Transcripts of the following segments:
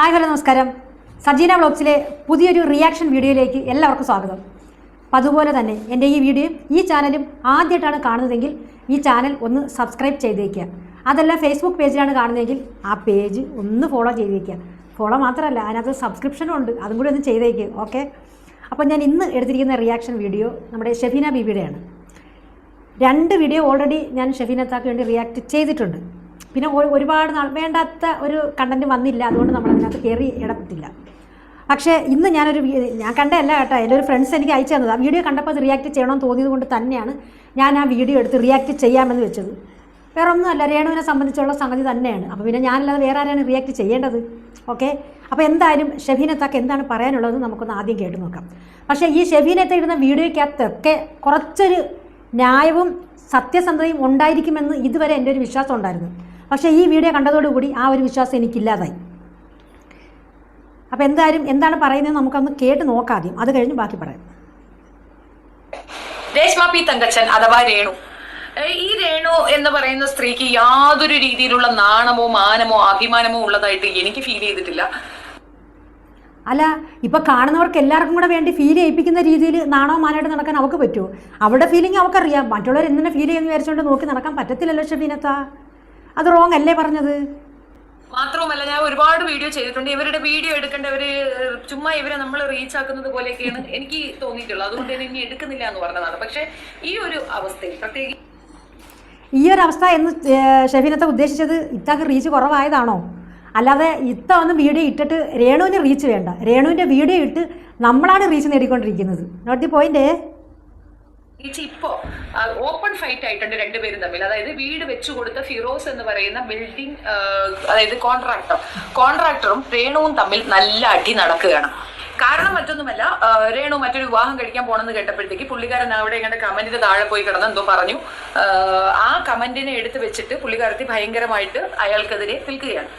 Hi hello നമസ്കാരം. സജീന വ്ളോഗ്സിലെ പുതിയൊരു reaction വീഡിയോയിലേക്ക് എല്ലാവർക്കും സ്വാഗതം. അപ്പം അതുപോലെ തന്നെ എന്റെ ഈ വീഡിയോയും ഈ ചാനലും ആദ്യമായിട്ടാണ് കാണുന്നതെങ്കിൽ ഈ ചാനൽ ഒന്ന് സബ്സ്ക്രൈബ് ചെയ്തേക്കുക. അതല്ല ഫേസ്ബുക്ക് പേജിലാണ് കാണുന്നതെങ്കിൽ ആ പേജ് ഒന്ന് ഫോളോ ചെയ്തേക്കുക. ഫോളോ മാത്രമല്ല അതിനകത്ത് സബ്സ്ക്രിപ്ഷനും ഉണ്ട്. അതും കൂടി ഒന്ന് ചെയ്തേക്കുക ഓക്കെ അപ്പോൾ ഞാൻ ഇന്ന് എടുത്തിരിക്കുന്ന റിയാക്ഷൻ വീഡിയോ നമ്മുടെ ഷെഫീന ബീബിയുടെയാണ്. രണ്ട് വീഡിയോ ഓൾറെഡി ഞാൻ ഷെഫീനത്താക്ക് വേണ്ടി റിയാക്ട് ചെയ്തിട്ടുണ്ട്. പിന്നെ ഒരുപാട് നാൾ വേണ്ടാത്ത ഒരു കണ്ടന്റ് വന്നില്ല. അതുകൊണ്ട് നമ്മൾ അതിനകത്ത് കയറി ഇടപെട്ടില്ല. പക്ഷേ ഇന്ന് ഞാനൊരു ഞാൻ കണ്ടതല്ല കേട്ടോ. എന്റെ ഒരു ഫ്രണ്ട്സ് എനിക്ക് അയച്ചു തന്നത്. ആ വീഡിയോ കണ്ടപ്പോൾ അത് റിയാക്ട് ചെയ്യണമെന്ന് തോന്നിയത് കൊണ്ട് തന്നെയാണ് ഞാൻ ആ വീഡിയോ എടുത്ത് റിയാക്ട് ചെയ്യാമെന്ന് വെച്ചത്. വേറെ ഒന്നുമല്ല രേണുവിനെ സംബന്ധിച്ചുള്ള സംഗതി തന്നെയാണ്. അപ്പോൾ പിന്നെ ഞാനല്ലാതെ വേറെ ആരാണ് റിയാക്ട് ചെയ്യേണ്ടത്? ഓക്കെ? അപ്പോൾ എന്തായാലും ഷെഫീനത്താക്ക് എന്താണ് പറയാനുള്ളത് നമുക്കൊന്ന് ആദ്യം കേട്ട് നോക്കാം. പക്ഷേ ഈ ഷെഫീനത്ത ഇടുന്ന വീഡിയോയ്ക്കകത്തൊക്കെ കുറച്ചൊരു ന്യായവും സത്യസന്ധതയും ഉണ്ടായിരിക്കുമെന്ന് ഇതുവരെ എന്റെ ഒരു വിശ്വാസം ഉണ്ടായിരുന്നു. പക്ഷേ ഈ വീഡിയോ കണ്ടതോടുകൂടി ആ ഒരു വിശ്വാസം എനിക്കില്ലാതായി. അപ്പോൾ എന്തായാലും എന്താണ് പറയുന്നത് നമുക്കൊന്ന് കേട്ട് നോക്കാം ആദ്യം. അത് കഴിഞ്ഞ് ബാക്കി പറയാം. രേഷ്മ പി തങ്കച്ചൻ അഥവാ രേണു. ഈ രേണു എന്ന് പറയുന്ന സ്ത്രീക്ക് യാതൊരു രീതിയിലുള്ള നാണമോ മാനമോ അഭിമാനമോ ഉള്ളതായിട്ട് എനിക്ക് ഫീൽ ചെയ്തിട്ടില്ല. അല്ല ഇപ്പൊ കാണുന്നവർക്ക് എല്ലാവർക്കും കൂടെ വേണ്ടി ഫീൽ ചെയ്യിപ്പിക്കുന്ന രീതിയിൽ നാണോ മാനായിട്ട് നടക്കാൻ അവൾക്ക് പറ്റുമോ? അവളുടെ ഫീലിംഗ് അവൾക്കറിയാം മറ്റുള്ളവർ എന്തിനെ ഫീൽ ചെയ്യുന്ന വിചാരിച്ചുകൊണ്ട് നോക്കി നടക്കാൻ പറ്റത്തില്ലല്ലോ ഷബീനത്ത അത് റോങ് അല്ലേ പറഞ്ഞത്? മാത്രവുമല്ല ഞാൻ ഒരുപാട് വീഡിയോ ചെയ്തിട്ടുണ്ട്. ഇവരുടെ വീഡിയോ എടുക്കേണ്ടവര് ഏഹ് ചുമ്മാ ഇവരെ നമ്മൾ റീച്ച് ആക്കുന്നത് പോലെയൊക്കെയാണ് എനിക്ക് തോന്നിയിട്ടുള്ളത്. അതുകൊണ്ട് തന്നെ ഇനി എടുക്കുന്നില്ല എന്ന് പറഞ്ഞതാണ്. പക്ഷെ ഈ ഒരു അവസ്ഥയിൽ പ്രത്യേകിച്ച് ഈ ഒരു അവസ്ഥ എന്ന് ഷെഫിനത്തെ ഉദ്ദേശിച്ചത്? ഇത്താക്ക് റീച്ച് കുറവായതാണോ? അല്ലാതെ ഇത്ത ഒന്ന് വീഡിയോ ഇട്ടിട്ട് രേണുവിന് റീച്ച് വേണ്ട. രേണുവിന്റെ വീഡിയോ ഇട്ട് നമ്മളാണ് റീച്ച് നേടിക്കൊണ്ടിരിക്കുന്നത്. നോട്ട് ദി പോയിന്റ് പ്രത്യേകിച്ച് ഇപ്പോ ഓപ്പൺ ഫൈറ്റ് ആയിട്ടുണ്ട് രണ്ടുപേരും തമ്മിൽ. അതായത് വീട് വെച്ചു കൊടുത്ത ഫിറോസ് എന്ന് പറയുന്ന ബിൽഡിംഗ് അതായത് കോൺട്രാക്ടർ കോൺട്രാക്ടറും രേണുവും തമ്മിൽ നല്ല അടി നടക്കുകയാണ്. കാരണം മറ്റൊന്നുമല്ല രേണു മറ്റൊരു വിവാഹം കഴിക്കാൻ പോണെന്ന് കേട്ടപ്പോഴത്തേക്ക് പുള്ളിക്കാരൻ അവിടെ ഇങ്ങനെ കമന്റിന്റെ താഴെ പോയി കിടന്ന് എന്തോ പറഞ്ഞു. ആ, കമന്റിനെ എടുത്തു വെച്ചിട്ട് പുള്ളിക്കാരത്തി ഭയങ്കരമായിട്ട് അയാൾക്കെതിരെ നിൽക്കുകയാണ്.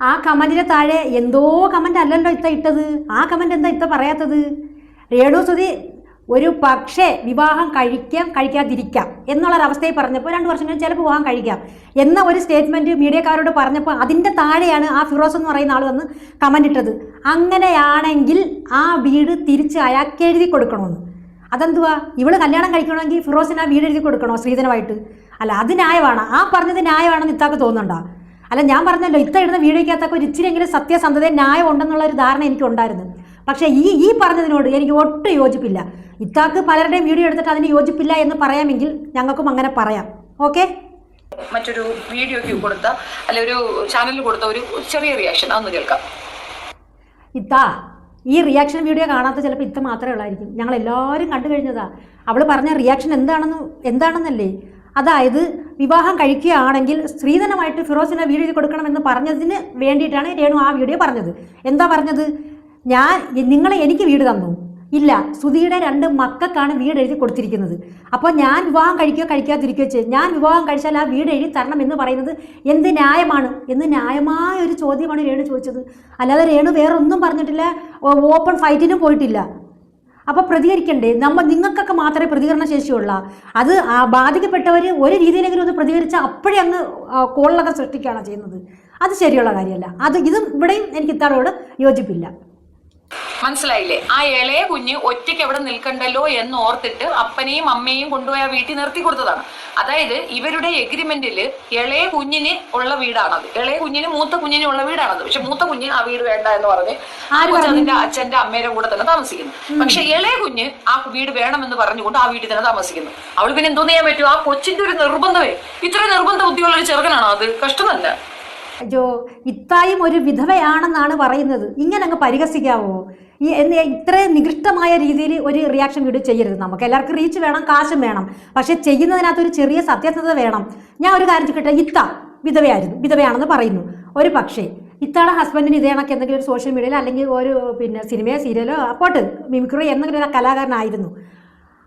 ആ കമന്റിന് താഴെ എന്തോ കമന്റ് അല്ലല്ലോ ഇത്ത ഇട്ടത്. ആ കമന്റ് എന്താ ഇത്ത പറയാത്തത്? രേണു സുധി ഒരു പക്ഷേ വിവാഹം കഴിക്കാം കഴിക്കാതിരിക്കാം എന്നുള്ളൊരവസ്ഥയിൽ പറഞ്ഞപ്പോൾ രണ്ട് വർഷം കഴിഞ്ഞ് ചിലപ്പോൾ വിവാഹം കഴിക്കാം എന്ന ഒരു സ്റ്റേറ്റ്മെന്റ് മീഡിയക്കാരോട് പറഞ്ഞപ്പോൾ അതിന്റെ താഴെയാണ് ആ ഫിറോസ് എന്ന് പറയുന്ന ആൾ വന്ന് കമന്റ് ഇട്ടത്. അങ്ങനെയാണെങ്കിൽ ആ വീട് തിരിച്ച് അയാൾക്ക് എഴുതി കൊടുക്കണമെന്ന്. അതെന്തുവാ? ഇവൾ കല്യാണം കഴിക്കണമെങ്കിൽ ഫിറോസിന് ആ വീട് എഴുതി കൊടുക്കണോ ശ്രീധനമായിട്ട് അല്ല അത് ന്യായമാണ്. ആ പറഞ്ഞത് ന്യായമാണെന്ന് ഇത്താക്ക് തോന്നുന്നുണ്ടോ? അല്ല ഞാൻ പറഞ്ഞല്ലോ ഇത്ത ഇടുന്ന വീഡിയോയ്ക്കകത്തൊക്കെ ഒരു ഇച്ചിരിയെങ്കിലും സത്യസന്ധത ന്യായം ഉണ്ടെന്നുള്ള ഒരു ധാരണ എനിക്ക് ഉണ്ടായിരുന്നു പക്ഷേ ഈ ഈ പറഞ്ഞതിനോട് എനിക്ക് ഒട്ടും യോജിപ്പില്ല. ഇത്താക്ക് പലരുടെയും വീഡിയോ എടുത്തിട്ട് അതിന് യോജിപ്പില്ല എന്ന് പറയാമെങ്കിൽ ഞങ്ങൾക്കും അങ്ങനെ പറയാം. ഓക്കെ? മറ്റൊരു വീഡിയോയ്ക്ക് കൊടുത്ത അല്ലെ ഒരു ചാനലിൽ കൊടുത്ത ഒരു ചെറിയ റിയാക്ഷൻ അതൊന്ന് കേൾക്കാം. ഇത്താ ഈ റിയാക്ഷൻ വീഡിയോ കാണാത്ത ചിലപ്പോൾ ഇത്ത മാത്രമേ ഉള്ളായിരിക്കും. ഞങ്ങൾ എല്ലാവരും കണ്ടു കഴിഞ്ഞതാ. അവൾ പറഞ്ഞ റിയാക്ഷൻ എന്താണെന്ന് എന്താണെന്നല്ലേ? അതായത് വിവാഹം കഴിക്കുകയാണെങ്കിൽ സ്ത്രീധനമായിട്ട് ഫിറോസിനെ വീഡിയോ കൊടുക്കണമെന്ന് പറഞ്ഞതിന് വേണ്ടിയിട്ടാണ് രേണു ആ വീഡിയോ പറഞ്ഞത്. എന്താ പറഞ്ഞത്? ഞാൻ നിങ്ങളെ എനിക്ക് വീട് തന്നു. ഇല്ല സുധിയുടെ രണ്ട് മക്കൾക്കാണ് വീട് എഴുതി കൊടുത്തിരിക്കുന്നത്. അപ്പോൾ ഞാൻ വിവാഹം കഴിക്കുകയോ കഴിക്കാതിരിക്കുകയോ ചെയ്യും ഞാൻ വിവാഹം കഴിച്ചാൽ ആ വീട് എഴുതി തരണം എന്ന് പറയുന്നത് എന്ത് ന്യായമാണ്? എന്ന് ന്യായമായ ഒരു ചോദ്യമാണ് രേണു ചോദിച്ചത്. അല്ലാതെ രേണു വേറെ ഒന്നും പറഞ്ഞിട്ടില്ല ഓപ്പൺ ഫൈറ്റിനും പോയിട്ടില്ല. അപ്പോൾ പ്രതികരിക്കണ്ടേ? നമ്മൾ നിങ്ങൾക്കൊക്കെ മാത്രമേ പ്രതികരണ ശേഷിയുള്ള. അത് ബാധിക്കപ്പെട്ടവർ ഒരു രീതിയിലെങ്കിലും ഒന്ന് പ്രതികരിച്ചാൽ അപ്പോഴേ അങ്ങ് കോളിലൊക്കെ സൃഷ്ടിക്കുകയാണ് ചെയ്യുന്നത്. അത് ശരിയുള്ള കാര്യമല്ല. അത് ഇതും ഇവിടെയും എനിക്ക് ഇത്താളോട് യോജിപ്പില്ല. മനസ്സിലായില്ലേ? ആ ഇളയ കുഞ്ഞ് ഒറ്റയ്ക്ക് എവിടെ നിൽക്കണ്ടല്ലോ എന്ന് ഓർത്തിട്ട് അപ്പനെയും അമ്മയെയും കൊണ്ടുപോയി ആ വീട്ടിൽ നിർത്തി കൊടുത്തതാണ്. അതായത് ഇവരുടെ എഗ്രിമെന്റിൽ ഇളയ കുഞ്ഞിന് ഉള്ള വീടാണത് ഇളയ കുഞ്ഞിന് മൂത്ത കുഞ്ഞിന് ഉള്ള വീടാണത്. പക്ഷെ മൂത്ത കുഞ്ഞിന് ആ വീട് വേണ്ട എന്ന് പറഞ്ഞ് ആ അതിന്റെ അച്ഛന്റെ അമ്മയുടെ കൂടെ തന്നെ താമസിക്കുന്നു. പക്ഷെ ഇളയ കുഞ്ഞ് ആ വീട് വേണമെന്ന് പറഞ്ഞുകൊണ്ട് ആ വീട്ടിൽ തന്നെ താമസിക്കുന്നു. അവൾ പിന്നെ എന്തോന്ന് ചെയ്യാൻ പറ്റും? ആ കൊച്ചിന്റെ ഒരു നിർബന്ധമേ. ഇത്ര നിർബന്ധ ബുദ്ധിയുള്ള ഒരു ചെറുക്കനാണോ അത്? കഷ്ടമല്ല. അയ്യോ ഇത്തായും ഒരു വിധവയാണെന്നാണ് പറയുന്നത്. ഇങ്ങനെ അങ്ങ് പരിഹസിക്കാവോ? ഈ എന്ന് ഇത്രയും നികൃഷ്ടമായ രീതിയിൽ ഒരു റിയാക്ഷൻ വീഡിയോ ചെയ്യരുത് നമുക്ക്. എല്ലാവർക്കും റീച്ച് വേണം കാശും വേണം. പക്ഷെ ചെയ്യുന്നതിനകത്ത് ഒരു ചെറിയ സത്യസന്ധത വേണം. ഞാൻ ഒരു കാര്യം ചോദിക്കട്ടെ? ഇത്ത വിധവയായിരുന്നു. വിധവയാണെന്ന് പറയുന്നു. ഒരു പക്ഷേ ഇത്തയുടെ ഹസ്ബൻഡിന് ഇതേ കണക്ക് എന്തെങ്കിലും ഒരു സോഷ്യൽ മീഡിയയിലോ അല്ലെങ്കിൽ ഒരു പിന്നെ സിനിമയോ സീരിയലോ അപ്പോട്ട് മിമിക്രി എന്തെങ്കിലും ഒരു കലാകാരനായിരുന്നു.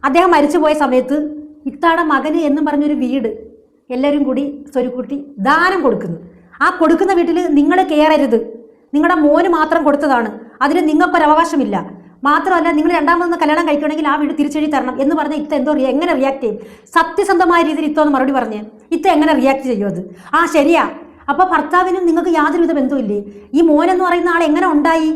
അദ്ദേഹം മരിച്ചുപോയ സമയത്ത് ഇത്തവണ മകന് എന്നും പറഞ്ഞൊരു വീട് എല്ലാവരും കൂടി സ്വരുക്കൂട്ടി ദാനം കൊടുക്കുന്നു. ആ കൊടുക്കുന്ന വീട്ടിൽ നിങ്ങൾ കയറരുത്. നിങ്ങളുടെ മോന് മാത്രം കൊടുത്തതാണ്. അതിന് നിങ്ങൾക്കൊരു അവകാശമില്ല മാത്രമല്ല നിങ്ങൾ രണ്ടാമതൊന്ന് കല്യാണം കഴിക്കണമെങ്കിൽ ആ വീട് തിരിച്ചെഴുതി തരണം എന്ന് പറഞ്ഞ ഇത്ത എന്തോ എങ്ങനെ റിയാക്ട് ചെയ്യും? സത്യസന്ധമായ രീതിയിൽ ഇത്തോ മറുപടി പറഞ്ഞ് ഇത്ത എങ്ങനെ റിയാക്ട് ചെയ്യും അത്? ആ ശരിയാ. അപ്പൊ ഭർത്താവിനും നിങ്ങൾക്ക് യാതൊരുവിധ ബന്ധമില്ലേ ഈ മോനെന്ന് പറയുന്ന ആൾ എങ്ങനെ ഉണ്ടായി?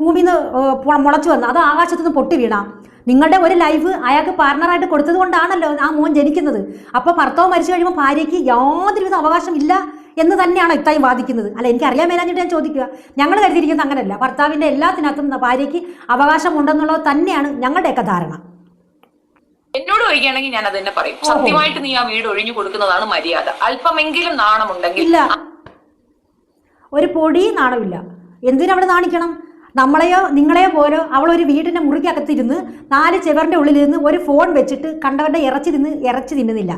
ഭൂമിയിൽ നിന്ന് മുളച്ചു വന്ന. അത് ആകാശത്തു നിന്ന് പൊട്ടി വീണാം. നിങ്ങളുടെ ഒരു ലൈഫ് അയാൾക്ക് പാർട്ണറായിട്ട് കൊടുത്തത് കൊണ്ടാണല്ലോ ആ മോൻ ജനിക്കുന്നത്. അപ്പോൾ ഭർത്താവ് മരിച്ചു കഴിയുമ്പോൾ ഭാര്യയ്ക്ക് യാതൊരുവിധ അവകാശം ഇല്ല എന്ന് തന്നെയാണ് ഇത്തായി വാദിക്കുന്നത്? അല്ല എനിക്ക് അറിയാൻ മേലാഞ്ഞിട്ട് ഞാൻ ചോദിക്കുക. ഞങ്ങൾ കരുതിയിരിക്കുന്നത് അങ്ങനെയല്ല. ഭർത്താവിന്റെ എല്ലാത്തിനകത്തും ഭാര്യയ്ക്ക് അവകാശമുണ്ടെന്നുള്ളത് തന്നെയാണ് ഞങ്ങളുടെയൊക്കെ ധാരണ. എന്നോട് ചോദിക്കുകയാണെങ്കിൽ ഞാൻ അത് തന്നെ പറയും സത്യമായിട്ട് നീ ആ വീട് ഒഴിഞ്ഞു കൊടുക്കുന്നതാണ് മര്യാദ. അല്പമെങ്കിലും നാണമുണ്ടെങ്കിൽ. ഇല്ല. ഒരു പൊടി നാണമില്ല. എന്തിനവിടെ നാണിക്കണം? നമ്മളെയോ നിങ്ങളെയോ പോലോ അവൾ ഒരു വീടിന്റെ മുറിക്കകത്തിരുന്ന് നാല് ചെവറിന്റെ ഉള്ളിൽ നിന്ന് ഒരു ഫോൺ വെച്ചിട്ട് കണ്ടവരുടെ ഇറച്ചി തിന്ന് ഇറച്ചി തിന്നുന്നില്ല.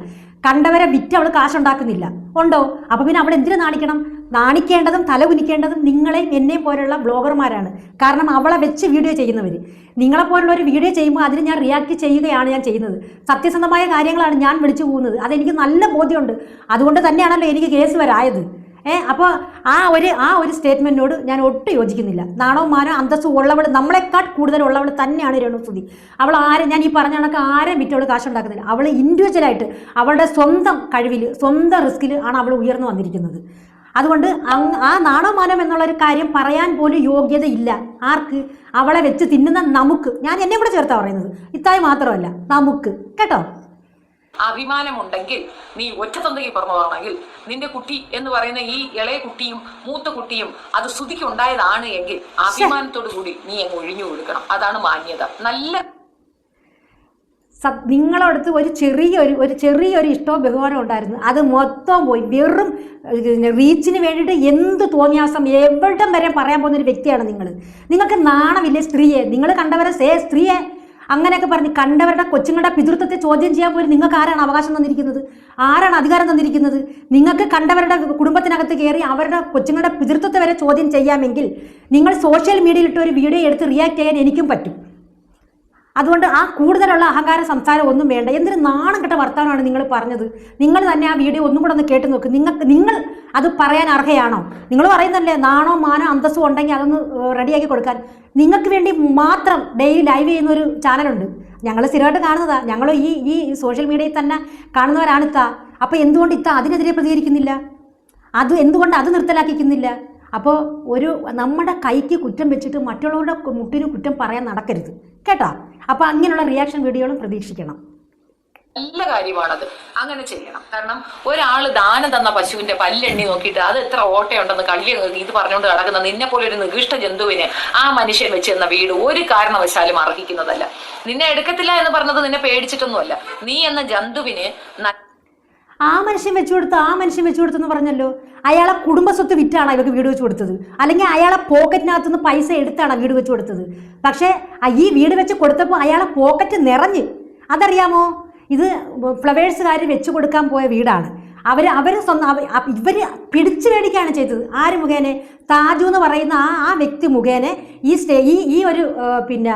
കണ്ടവരെ വിറ്റ് അവൾ കാശുണ്ടാക്കുന്നില്ല. ഉണ്ടോ? അപ്പോൾ പിന്നെ അവൾ എന്തിനു നാണിക്കണം? നാണിക്കേണ്ടതും തല കുനിക്കേണ്ടതും നിങ്ങളെയും എന്നെയും പോലുള്ള ബ്ലോഗർമാരാണ്. കാരണം അവളെ വെച്ച് വീഡിയോ ചെയ്യുന്നവർ നിങ്ങളെപ്പോലുള്ള ഒരു വീഡിയോ ചെയ്യുമ്പോൾ അതിന് ഞാൻ റിയാക്ട് ചെയ്യുകയാണ് ഞാൻ ചെയ്യുന്നത്. സത്യസന്ധമായ കാര്യങ്ങളാണ് ഞാൻ വിളിച്ചു പോകുന്നത്. അതെനിക്ക് നല്ല ബോധ്യമുണ്ട്. അതുകൊണ്ട് തന്നെയാണല്ലോ എനിക്ക് കേസ് വരായത്. ഏ അപ്പോൾ ആ ഒരു ആ ഒരു സ്റ്റേറ്റ്മെന്റിനോട് ഞാൻ ഒട്ടും യോജിക്കുന്നില്ല. നാണോ മാനോ അന്തസ്സും ഉള്ളവൾ നമ്മളെക്കാൾ കൂടുതൽ ഉള്ളവൾ തന്നെയാണ് രേണുസുതി. അവൾ ആരെ ഞാൻ ഈ പറഞ്ഞ കണക്ക് ആരെയും വിറ്റവൾ കാശുണ്ടാക്കുന്നില്ല. അവൾ ഇൻഡിവിജ്വലായിട്ട് അവളുടെ സ്വന്തം കഴിവിൽ സ്വന്തം റിസ്കിൽ ആണ് അവൾ ഉയർന്നു വന്നിരിക്കുന്നത്. അതുകൊണ്ട് ആ നാണോ മാനം എന്നുള്ളൊരു കാര്യം പറയാൻ പോലും യോഗ്യതയില്ല ആർക്ക്? അവളെ വെച്ച് തിന്നുന്ന നമുക്ക്. ഞാൻ എന്നെ കൂടെ ചേർത്താ പറയുന്നത്. ഇത്തായി മാത്രമല്ല നമുക്ക്. കേട്ടോ? അഭിമാനമുണ്ടെങ്കിൽ നീ ഒറ്റത്തൊന്തയ്ക്ക് പറഞ്ഞതാണെങ്കിൽ നിന്റെ കുട്ടി എന്ന് പറയുന്ന ഈ ഇളയ കുട്ടിയും മൂത്ത കുട്ടിയും അത് സ്തുതിക്ക് ഉണ്ടായതാണ് എങ്കിൽ അഭിമാനത്തോടു കൂടി നീ അങ്ങ് ഒഴിഞ്ഞു കൊടുക്കണം. അതാണ് മാന്യത. നല്ല നിങ്ങളടുത്ത് ഒരു ചെറിയൊരു ഒരു ചെറിയൊരു ഇഷ്ടവും ബഹുമാനവും ഉണ്ടായിരുന്നു. അത് മൊത്തം പോയി. വെറും റീച്ചിന് വേണ്ടിയിട്ട് എന്ത് തോന്നിയാസം എവിടം വരെ പറയാൻ പോകുന്ന ഒരു വ്യക്തിയാണ് നിങ്ങൾ. നിങ്ങൾക്ക് നാണമില്ലേ സ്ത്രീയെ? നിങ്ങൾ കണ്ടവരെ സേ സ്ത്രീയെ അങ്ങനെയൊക്കെ പറഞ്ഞ് കണ്ടവരുടെ കൊച്ചുങ്ങളുടെ പിതൃത്വത്തെ ചോദ്യം ചെയ്യാൻ പോലും നിങ്ങൾക്ക് ആരാണ് അവകാശം തന്നിരിക്കുന്നത്? ആരാണ് അധികാരം തന്നിരിക്കുന്നത്? നിങ്ങൾക്ക് കണ്ടവരുടെ കുടുംബത്തിനകത്ത് കയറി അവരുടെ കൊച്ചുങ്ങളുടെ പിതൃത്വത്തെ വരെ ചോദ്യം ചെയ്യാമെങ്കിൽ നിങ്ങൾ സോഷ്യൽ മീഡിയയിൽ ഇട്ട് ഒരു വീഡിയോ എടുത്ത് റിയാക്ട് ചെയ്യാൻ എനിക്കും പറ്റും. അതുകൊണ്ട് ആ കൂടുതലുള്ള അഹങ്കാര സംസാരം ഒന്നും വേണ്ട. എന്തൊരു നാണം കെട്ട വർത്തമാനമാണ് നിങ്ങൾ പറഞ്ഞത്. നിങ്ങൾ തന്നെ ആ വീഡിയോ ഒന്നും കൂടെ ഒന്ന് കേട്ട് നോക്ക്. നിങ്ങൾക്ക് നിങ്ങൾ അത് പറയാൻ അർഹയാണോ? നിങ്ങൾ പറയുന്നല്ലേ നാണോ മാനോ അന്തസ്സും ഉണ്ടെങ്കിൽ അതൊന്ന് റെഡിയാക്കി കൊടുക്കാൻ. നിങ്ങൾക്ക് വേണ്ടി മാത്രം ഡെയിലി ലൈവ് ചെയ്യുന്ന ഒരു ചാനലുണ്ട്. ഞങ്ങൾ സ്ഥിരമായിട്ട് കാണുന്നതാ. ഞങ്ങൾ ഈ ഈ സോഷ്യൽ മീഡിയയിൽ തന്നെ കാണുന്നവരാണ് ഇത്ത. അപ്പോൾ എന്തുകൊണ്ട് ഇത്ത അതിനെതിരെ പ്രതികരിക്കുന്നില്ല? അത് എന്തുകൊണ്ട് അത് നിർത്തലാക്കിക്കുന്നില്ല? അപ്പോൾ ഒരു നമ്മുടെ കൈക്ക് കുറ്റം വെച്ചിട്ട് മറ്റുള്ളവരുടെ മുട്ടിന് കുറ്റം പറയാൻ നടക്കരുത്. കേട്ടോ? അപ്പോൾ അങ്ങനെയുള്ള റിയാക്ഷൻ വീഡിയോകളും പ്രതീക്ഷിക്കണം. നല്ല കാര്യമാണത്. അങ്ങനെ ചെയ്യണം. കാരണം ഒരാൾ ദാനം തന്ന പശുവിന്റെ പല്ലെണ്ണി നോക്കിയിട്ട് അത് എത്ര ഓട്ടയുണ്ടെന്ന് കള്ളി ഇത് പറഞ്ഞുകൊണ്ട് കിടക്കുന്ന നിന്നെ പോലെ ഒരു നികൃഷ്ട ജന്തുവിനെ ആ മനുഷ്യൻ വെച്ച് തന്ന വീട് ഒരു കാരണവശാലും അർഹിക്കുന്നതല്ല. നിന്നെ എടുക്കത്തില്ല എന്ന് പറഞ്ഞത് നിന്നെ പേടിച്ചിട്ടൊന്നുമല്ല. നീ എന്ന ജന്തുവിന് ആ മനുഷ്യൻ വെച്ചു കൊടുത്തു ആ മനുഷ്യൻ വെച്ചു കൊടുത്തെന്ന് പറഞ്ഞല്ലോ. അയാളെ കുടുംബസ്വത്ത് വിറ്റാണ് ഇവർക്ക് വീട് വെച്ച് കൊടുത്തത്? അല്ലെങ്കിൽ അയാളെ പോക്കറ്റിനകത്ത് നിന്ന് പൈസ എടുത്താണ് വീട് വെച്ച് കൊടുത്തത്? പക്ഷേ ഈ വീട് വെച്ച് കൊടുത്തപ്പോൾ അയാളെ പോക്കറ്റ് നിറഞ്ഞ്. അതറിയാമോ? ഇത് ഫ്ലവേഴ്സുകാർ വെച്ചു കൊടുക്കാൻ പോയ വീടാണ്. അവർ അവർ സ്വന്തം ഇവർ പിടിച്ചു മേടിക്കുകയാണ് ചെയ്തത്. ആര് മുഖേന? താജു എന്ന് പറയുന്ന ആ ആ വ്യക്തി മുഖേന ഈ സ്റ്റേ ഈ ഈ ഒരു പിന്നെ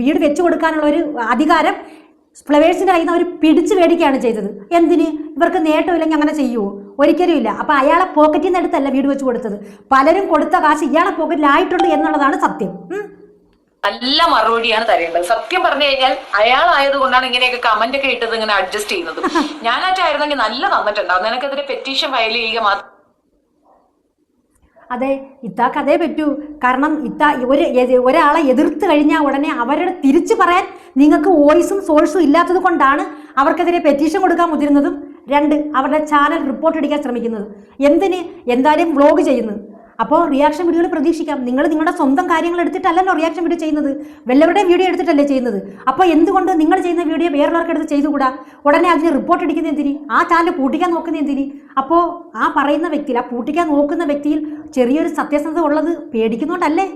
വീട് വെച്ചു കൊടുക്കാനുള്ള ഒരു അധികാരം ഫ്ലവേഴ്സിന്റെ കയ്യിൽ നിന്ന് അവർ പിടിച്ചു മേടിക്കുകയാണ് ചെയ്തത്. എന്തിന്? ഇവർക്ക് നേട്ടമില്ലെങ്കിൽ അങ്ങനെ ചെയ്യുമോ ഒരിക്കലും ഇല്ല. അപ്പം അയാളെ പോക്കറ്റിൽ നിന്ന് എടുത്തല്ല വീട് വെച്ച് കൊടുത്തത്. പലരും കൊടുത്ത കാശ് ഇയാളെ പോക്കറ്റിലായിട്ടുണ്ട് എന്നുള്ളതാണ് സത്യം. നല്ല മറുപടിയാണ് തരേണ്ടത്. സത്യം പറഞ്ഞു കഴിഞ്ഞാൽ അയാളായത് കൊണ്ടാണ് ഇങ്ങനെയൊക്കെ കമന്റ് ഒക്കെ ഇട്ടത് ഇങ്ങനെ അഡ്ജസ്റ്റ് ചെയ്യുന്നത്. ഞാനായിട്ടായിരുന്നെങ്കിൽ നല്ല തന്നിട്ടുണ്ടാവും. നിനക്കെതിരെ പെറ്റീഷൻ ഫയൽ ചെയ്യുക മാത്രം അതെ ഇത്താക്ക് അതേ പറ്റൂ. കാരണം ഇത്ത ഒരു ഒരാളെ എതിർത്ത് കഴിഞ്ഞാൽ ഉടനെ അവരുടെ തിരിച്ചു പറയാൻ നിങ്ങൾക്ക് വോയിസും സോഴ്സും ഇല്ലാത്തത് കൊണ്ടാണ് അവർക്കെതിരെ പെറ്റീഷൻ കൊടുക്കാൻ മുതിരുന്നതും. രണ്ട് അവരുടെ ചാനൽ റിപ്പോർട്ട് അടിക്കാൻ ശ്രമിക്കുന്നത്. എന്തിന്? എന്തായാലും വ്ലോഗ് ചെയ്യുന്നു അപ്പോൾ റിയാക്ഷൻ വീഡിയോകൾ പ്രതീക്ഷിക്കാം. നിങ്ങൾ നിങ്ങളുടെ സ്വന്തം കാര്യങ്ങൾ എടുത്തിട്ടല്ലല്ലോ റിയാക്ഷൻ വീഡിയോ ചെയ്യുന്നത്. വല്ലവരുടെയും വീഡിയോ എടുത്തിട്ടല്ലേ ചെയ്യുന്നത്. അപ്പോൾ എന്തുകൊണ്ട് നിങ്ങൾ ചെയ്യുന്ന വീഡിയോ വേറൊരാൾക്ക് എടുത്ത് ചെയ്തുകൂടാ? ഉടനെ അതിന് റിപ്പോർട്ട് അടിക്കുന്ന എന്തിന്? ആ ചാനൽ പൂട്ടിക്കാൻ നോക്കുന്ന എന്തിന്? അപ്പോൾ ആ പറയുന്ന വ്യക്തിയിൽ ആ പൂട്ടിക്കാൻ നോക്കുന്ന വ്യക്തിയിൽ ചെറിയൊരു സത്യസന്ധത ഉള്ളത് പേടിക്കുന്നതുകൊണ്ടല്ലേ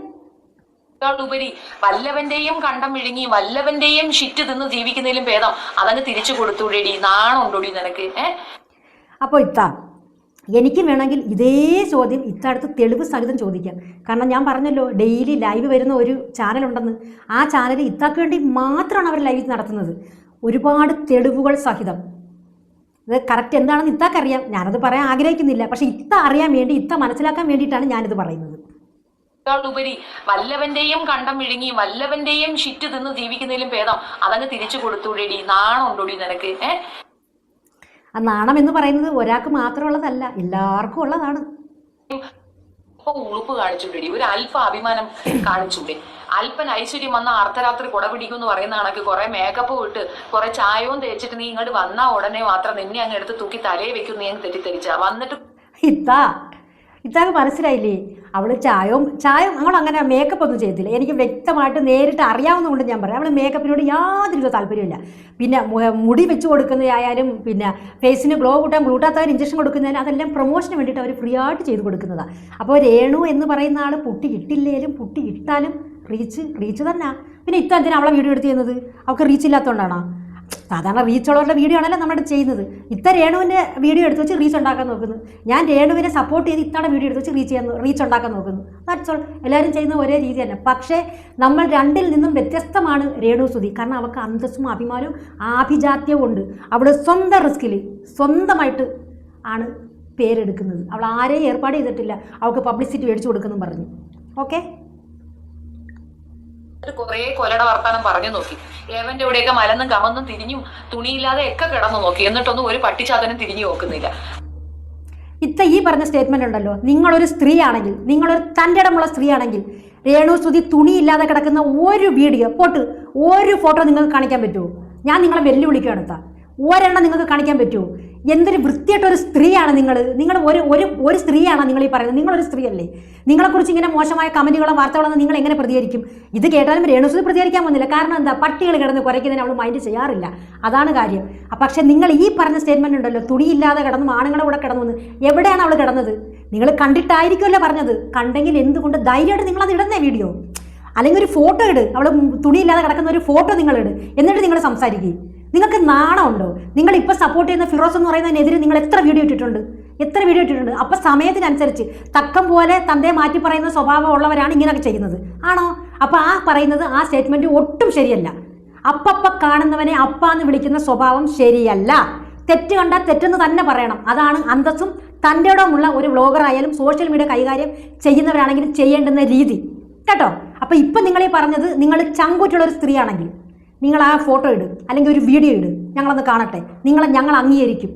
ഉപരി വല്ലവന്റെയും കണ്ടം വിഴുങ്ങി വല്ലവന്റെയും ഷിറ്റ് തിന്ന് ജീവിക്കുന്നതിലും ഭേദം. അതങ്ങ് തിരിച്ചു കൊടുത്തൂടേടി. നാണുണ്ടോടി നിനക്ക് ഏഹ് അപ്പൊ ഇത്ത എനിക്കും വേണമെങ്കിൽ ഇതേ ചോദ്യം ഇത്തടുത്ത് തെളിവ് സഹിതം ചോദിക്കാം. കാരണം ഞാൻ പറഞ്ഞല്ലോ ഡെയിലി ലൈവ് വരുന്ന ഒരു ചാനലുണ്ടെന്ന് ആ ചാനൽ ഇത്താക്ക് വേണ്ടി മാത്രമാണ് അവർ ലൈവ് നടത്തുന്നത്. ഒരുപാട് തെളിവുകൾ സഹിതം. ഇത് കറക്റ്റ് എന്താണെന്ന് ഇത്താക്കറിയാം ഞാനത് പറയാൻ ആഗ്രഹിക്കുന്നില്ല. പക്ഷെ ഇത്ത അറിയാൻ വേണ്ടി ഇത്ത മനസ്സിലാക്കാൻ വേണ്ടിയിട്ടാണ് ഞാനിത് പറയുന്നത്. ഉപരി വല്ലവന്റെയും കണ്ടം വിഴുങ്ങി വല്ലവന്റെയും ഷിറ്റ് തിന്ന് ജീവിക്കുന്നതിലും ഭേദം. അതങ്ങ് തിരിച്ചു കൊടുത്തൂടേടി. നാണുണ്ടോടി നിനക്ക് ഏഹ് ആ നാണം എന്ന് പറയുന്നത് ഒരാൾക്ക് മാത്രമുള്ളതല്ല എല്ലാവർക്കും ഉള്ളതാണ്. ഉളുപ്പ് കാണിച്ചുകൂടി ഒരു അല്പ അഭിമാനം കാണിച്ചൂടെ അല്പൻ ഐശ്വര്യം വന്ന അർദ്ധരാത്രി കുട പിടിക്കും എന്ന് പറയുന്ന കണക്ക് കുറെ മേക്കപ്പ് ഇട്ട് കുറെ ചായവും തേച്ചിട്ട് നീ ഇങ്ങോട്ട് വന്നാ ഉടനെ മാത്രം നിന്നെ അങ്ങ് എടുത്ത് തൂക്കി തലയെ വെക്കും നീ അങ്ങ് തെറ്റിദ്ധരിച്ച. വന്നിട്ട് ഇത്താ ഇത്താക്ക് മനസ്സിലായില്ലേ? അവൾ ചായവും ചായം അവൾ അങ്ങനെ മേക്കപ്പ് ഒന്നും ചെയ്തില്ല. എനിക്ക് വ്യക്തമായിട്ട് നേരിട്ട് അറിയാവുന്നതുകൊണ്ട് ഞാൻ പറയാം. അവൾ മേക്കപ്പിനോട് യാതൊരു താല്പര്യമില്ല പിന്നെ മുടി വെച്ച് കൊടുക്കുന്നതായാലും പിന്നെ ഫേസിന് ഗ്ലോ കൂട്ടാൻ ഗ്ലൂട്ടാത്തവർ ഇഞ്ചക്ഷൻ കൊടുക്കുന്നതിന് അതെല്ലാം പ്രൊമോഷന് വേണ്ടിയിട്ട് അവർ ഫ്രീ ആയിട്ട് ചെയ്ത് കൊടുക്കുന്നതാണ് അപ്പോൾ രേണു എന്ന് പറയുന്ന ആൾ പുട്ടി കിട്ടില്ലേലും പുട്ടി ഇട്ടാലും റീച്ച് റീച്ച് തന്നെ. പിന്നെ ഇത്ത എന്തിനാണ് അവളെ വീഡിയോ എടുത്ത് ചെയ്യുന്നത്? അവൾക്ക് റീച്ച് ഇല്ലാത്തതുകൊണ്ടാണോ? സാധാരണ റീച്ച് ഉള്ളവരുടെ വീഡിയോ ആണല്ലോ നമ്മുടെ ചെയ്യുന്നത്. ഇത്ത രേണുവിന്റെ വീഡിയോ എടുത്ത് വെച്ച് റീച്ച് ഉണ്ടാക്കാൻ നോക്കുന്നു. ഞാൻ രേണുവിനെ സപ്പോർട്ട് ചെയ്ത് ഇത്തയുടെ വീഡിയോ എടുത്ത് വെച്ച് റീച്ച് ചെയ്യാൻ റീച്ച് ഉണ്ടാക്കാൻ നോക്കുന്നു. ദാറ്റ്സ് ഓൾ എല്ലാവരും ചെയ്യുന്ന ഒരേ രീതി തന്നെ. പക്ഷേ നമ്മൾ രണ്ടിൽ നിന്നും വ്യത്യസ്തമാണ് രേണു സുധി. കാരണം അവൾക്ക് അന്തസ്സും അഭിമാനവും ആഭിജാത്യവും ഉണ്ട്. അവൾ സ്വന്തം റിസ്കിൽ സ്വന്തമായിട്ട് ആണ് പേരെടുക്കുന്നത്. അവൾ ആരെയും ഏർപ്പാട് ചെയ്തിട്ടില്ല. അവൾക്ക് പബ്ലിസിറ്റി മേടിച്ചു കൊടുക്കുന്നു പറഞ്ഞു. ഓക്കെ കുറെ കൊലയുടെ വർത്താനം പറഞ്ഞു നോക്കി. ഏവന്റെ ഇവിടെയൊക്കെ മലന്നും കമന്നും തിരിഞ്ഞും തുണിയില്ലാതെ ഒക്കെ കിടന്നു നോക്കി. എന്നിട്ടൊന്നും ഒരു പട്ടിച്ചാതനം തിരിഞ്ഞു നോക്കുന്നില്ല. ഇത്ത ഈ പറഞ്ഞ സ്റ്റേറ്റ്മെന്റ് ഉണ്ടല്ലോ. നിങ്ങളൊരു സ്ത്രീ ആണെങ്കിൽ നിങ്ങളൊരു തന്റെ ഇടമുള്ള സ്ത്രീ ആണെങ്കിൽ രേണു സ്തുതി തുണിയില്ലാതെ കിടക്കുന്ന ഒരു വീഡിയോ പോട്ട് ഒരു ഫോട്ടോ നിങ്ങൾക്ക് കാണിക്കാൻ പറ്റുമോ? ഞാൻ നിങ്ങളെ വെല്ലുവിളിക്കുകയാണ് ഒരെണ്ണം നിങ്ങൾക്ക് കാണിക്കാൻ പറ്റുമോ? എന്തൊരു വൃത്തിയായിട്ട് ഒരു സ്ത്രീയാണ് നിങ്ങൾ നിങ്ങൾ ഒരു ഒരു ഒരു സ്ത്രീയാണ് നിങ്ങൾ ഈ പറയുന്നത്. നിങ്ങളൊരു സ്ത്രീയല്ലേ. നിങ്ങളെക്കുറിച്ച് ഇങ്ങനെ മോശമായ കമന്റുകളോ വാർത്തകളോ നിങ്ങൾ എങ്ങനെ പ്രതികരിക്കും? ഇത് കേട്ടാലും രേണുസുതി പ്രതികരിക്കാൻ വന്നില്ല കാരണം എന്താ? പട്ടികൾ കിടന്ന് കുറയ്ക്കുന്നതിന് അവൾ മൈൻഡ് ചെയ്യാറില്ല. അതാണ് കാര്യം. പക്ഷെ നിങ്ങൾ ഈ പറഞ്ഞ സ്റ്റേറ്റ്മെന്റ് ഉണ്ടല്ലോ തുണിയില്ലാതെ കിടന്നും ആണുങ്ങളെ കൂടെ കിടന്നു എവിടെയാണ് അവൾ കിടന്നത്? നിങ്ങൾ കണ്ടിട്ടായിരിക്കുമല്ലോ പറഞ്ഞത്. കണ്ടെങ്കിൽ എന്തുകൊണ്ട് ധൈര്യമായിട്ട് നിങ്ങളത് ഇടുന്നേ വീഡിയോ? അല്ലെങ്കിൽ ഒരു ഫോട്ടോ ഇട്. അവൾ തുണിയില്ലാതെ കിടക്കുന്ന ഒരു ഫോട്ടോ നിങ്ങൾ ഇട്. എന്നിട്ട് നിങ്ങൾ സംസാരിക്കുക നിങ്ങൾക്ക് നാണമുണ്ടോ? നിങ്ങൾ ഇപ്പോൾ സപ്പോർട്ട് ചെയ്യുന്ന ഫിറോസ് എന്ന് പറയുന്നതിനെതിരെ നിങ്ങൾ എത്ര വീഡിയോ ഇട്ടിട്ടുണ്ട്? എത്ര വീഡിയോ ഇട്ടിട്ടുണ്ട്? അപ്പോൾ സമയത്തിനനുസരിച്ച് തക്കം പോലെ തന്തയെ മാറ്റി പറയുന്ന സ്വഭാവം ഉള്ളവരാണ് ഇങ്ങനെയൊക്കെ ചെയ്യുന്നത്. ആണോ? അപ്പോൾ ആ പറയുന്നത് ആ സ്റ്റേറ്റ്മെന്റ് ഒട്ടും ശരിയല്ല. അപ്പപ്പ കാണുന്നവനെ അപ്പ എന്ന് വിളിക്കുന്ന സ്വഭാവം ശരിയല്ല. തെറ്റ് കണ്ടാൽ തെറ്റെന്ന് തന്നെ പറയണം. അതാണ് അന്തസ്സും തന്റെ ഇടമുള്ള ഒരു വ്ളോഗർ ആയാലും സോഷ്യൽ മീഡിയ കൈകാര്യം ചെയ്യുന്നവരാണെങ്കിലും ചെയ്യേണ്ടുന്ന രീതി. കേട്ടോ? അപ്പോൾ ഇപ്പം നിങ്ങൾ ഈ പറഞ്ഞത് നിങ്ങൾ ചങ്കൂറ്റുള്ള ഒരു സ്ത്രീയാണെങ്കിൽ നിങ്ങൾ ആ ഫോട്ടോ ഇട് അല്ലെങ്കിൽ ഒരു വീഡിയോ ഇട് ഞങ്ങളൊന്ന് കാണട്ടെ. നിങ്ങളെ ഞങ്ങൾ അംഗീകരിക്കും.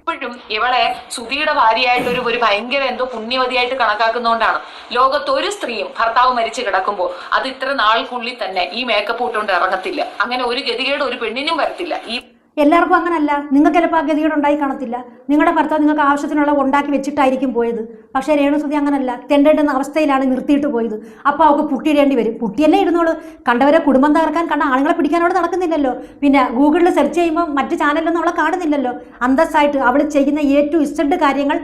ഇപ്പോഴും ഇവളെ സുധിയുടെ ഭാര്യയായിട്ട് ഒരു ഒരു ഭയങ്കര എന്തോ പുണ്യവതിയായിട്ട് കണക്കാക്കുന്നതുകൊണ്ടാണ് ലോകത്ത് ഒരു സ്ത്രീയും ഭർത്താവ് മരിച്ചു കിടക്കുമ്പോൾ അത് ഇത്ര നാൾക്കുള്ളിൽ തന്നെ ഈ മേക്കപ്പ് ഇട്ടുകൊണ്ട് ഇറങ്ങത്തില്ല. അങ്ങനെ ഒരു ഗതികേട് ഒരു പെണ്ണിനും വരത്തില്ല. ഈ എല്ലാവർക്കും അങ്ങനല്ല. നിങ്ങൾക്ക് ചിലപ്പോൾ ആ ഗതികേട് ഉണ്ടായി കാണത്തില്ല. നിങ്ങളുടെ ഭർത്താവ് നിങ്ങൾക്ക് ആവശ്യത്തിനുള്ള ഉണ്ടാക്കി വെച്ചിട്ടായിരിക്കും പോയത്. പക്ഷേ രേണുസുതി അങ്ങനല്ല. തെണ്ടേണ്ടെന്ന അവസ്ഥയിലാണ് നിർത്തിയിട്ട് പോയത്. അപ്പോൾ അവൾക്ക് പുട്ടിയിടേണ്ടി വരും. പുട്ടിയല്ലേ ഇരുന്നോളൂ കണ്ടവരെ കുടുംബം തകർക്കാൻ കണ്ട ആളുകളെ പിടിക്കാനോട് നടക്കുന്നില്ലല്ലോ. പിന്നെ ഗൂഗിളിൽ സെർച്ച് ചെയ്യുമ്പോൾ മറ്റ് ചാനലൊന്നും അവളെ കാണുന്നില്ലല്ലോ. അന്തസ്സായിട്ട് അവൾ ചെയ്യുന്ന ഏറ്റവും ഇഷ്ടഡ് കാര്യങ്ങൾ